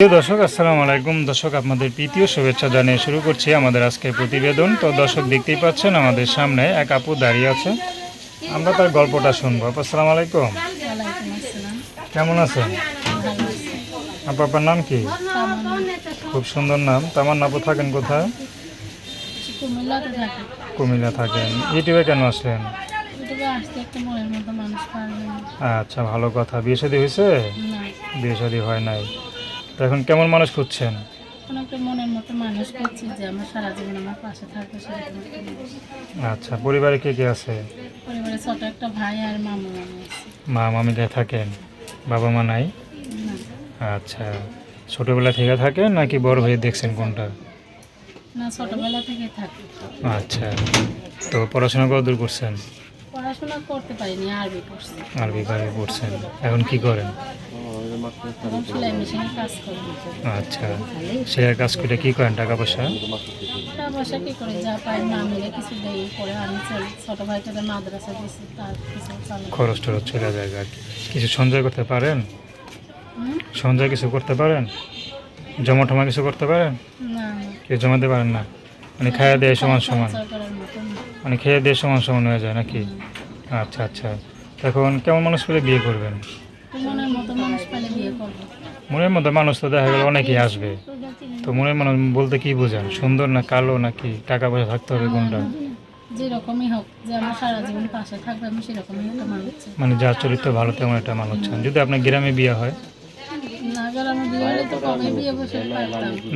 প্রিয় দর্শক আসসালামু আলাইকুম। দর্শক আপনাদের প্রীতীয় শুভেচ্ছা জানিয়ে শুরু করছি আমাদের আজকের প্রতিবেদন। তো দর্শক দেখতেই পাচ্ছেন আমাদের সামনে এক আপু দাঁড়িয়ে আছে। আমরা তার গল্পটা শুনব। আপু আসসালামু আলাইকুম। কেমন আছেন? আপু আপনার নাম কি? খুব সুন্দর নাম। তামার আপু থাকেন কোথায়? কুমিল্লা থাকেন। ইউটিউবে কেন আসলেন? আচ্ছা ভালো কথা। বিয়ে শাদী হয়েছে? না। বিয়ে শাদী হয় নাই। তো এখন কেমন মানুষ খুঁজছেন? একটা মনের মতো মানুষ করছি যে আমার সারা জীবন আমার পাশে থাকবে সেরকম একটা মানুষ। আচ্ছা পরিবারে কে কে আছে? পরিবারে ছোট একটা ভাই আর মামু মামি আছে। মা মামিরা থাকেন? বাবা মা নাই? আচ্ছা ছোটবেলা থেকে থাকেন নাকি বড় হয়ে দেখছেন কোনটা? না ছোটবেলা থেকে থাকি। আচ্ছা তো পড়াশোনা কত দূর করছেন? পড়াশোনা করতে পারিনি আরবি করছি। আরবি কারবি পড়ছেন। এখন কি করেন? তখন সেলাই মেশিনে কাজ করি। আচ্ছা সেটার কাজ করে কি করেন টাকা পয়সা? টাকা পয়সা কি করে যা পাই মামিরা কিছু দেয় পরে আমি চলি ছোট ভাইকে তো মাদ্রাসা দিয়েছি তার কিছু চলে। খরচ টরচ চলে যায় আর কি। কিছু সঞ্চয় করতে পারেন? সঞ্চয় কিছু করতে পারেন? জমা টমা কিছু করতে পারেন? না। কেউ জমাতে পারেন না? মানে খাইয়া দেয় সমান সমান। না। মানে খেয়ে দিয়ে সমান সমান হয়ে যায় নাকি? আচ্ছা আচ্ছা। এখন কেমন মানুষ পেলে বিয়ে করবেন? মতো মানুষ পেলে বিয়ে করব। মনের মধ্যে মানুষ তো দেখা গেল অনেকেই আসবে। তো মনের মানুষ বলতে কি বোঝান? সুন্দর না কালো নাকি টাকা পয়সা থাকতে হবে কোনটা? যেরকমই হোক যে আমার সারা জীবন পাশে থাকবে আমি সেরকমই একটা মানুষ চাই। মানে যার চরিত্র ভালো তেমন একটা মানুষ চান। যদি আপনার গ্রামে বিয়ে হয়?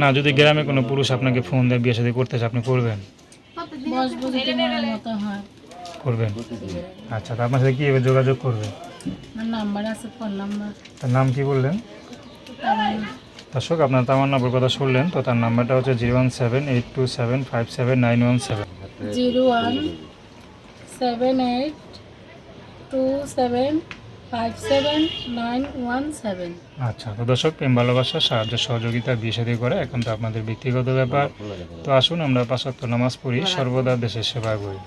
না যদি গ্রামে কোনো পুরুষ আপনাকে ফোন দেয় বিয়ে সাথে করতে চায় আপনি করবেন? করবেন? আচ্ছা তো আপনার সাথে কীভাবে যোগাযোগ করবে? আমার নাম্বার আছে ফোন নাম্বার তার নাম কি বললেন? দর্শক আপনার তামার নম্বর কথা শুনলেন তো তার নাম্বারটা হচ্ছে zero one seven eight two seven five seven nine one seven. Zero one seven eight two seven five seven nine one seven. আচ্ছা তো দর্শক প্রেম ভালোবাসা সাহায্য সহযোগিতা বিয়ে করে এখন তো আপনাদের ব্যক্তিগত ব্যাপার। তো আসুন আমরা পাঁচাত্তর নামাজ পড়ি সর্বদা দেশের সেবা করি।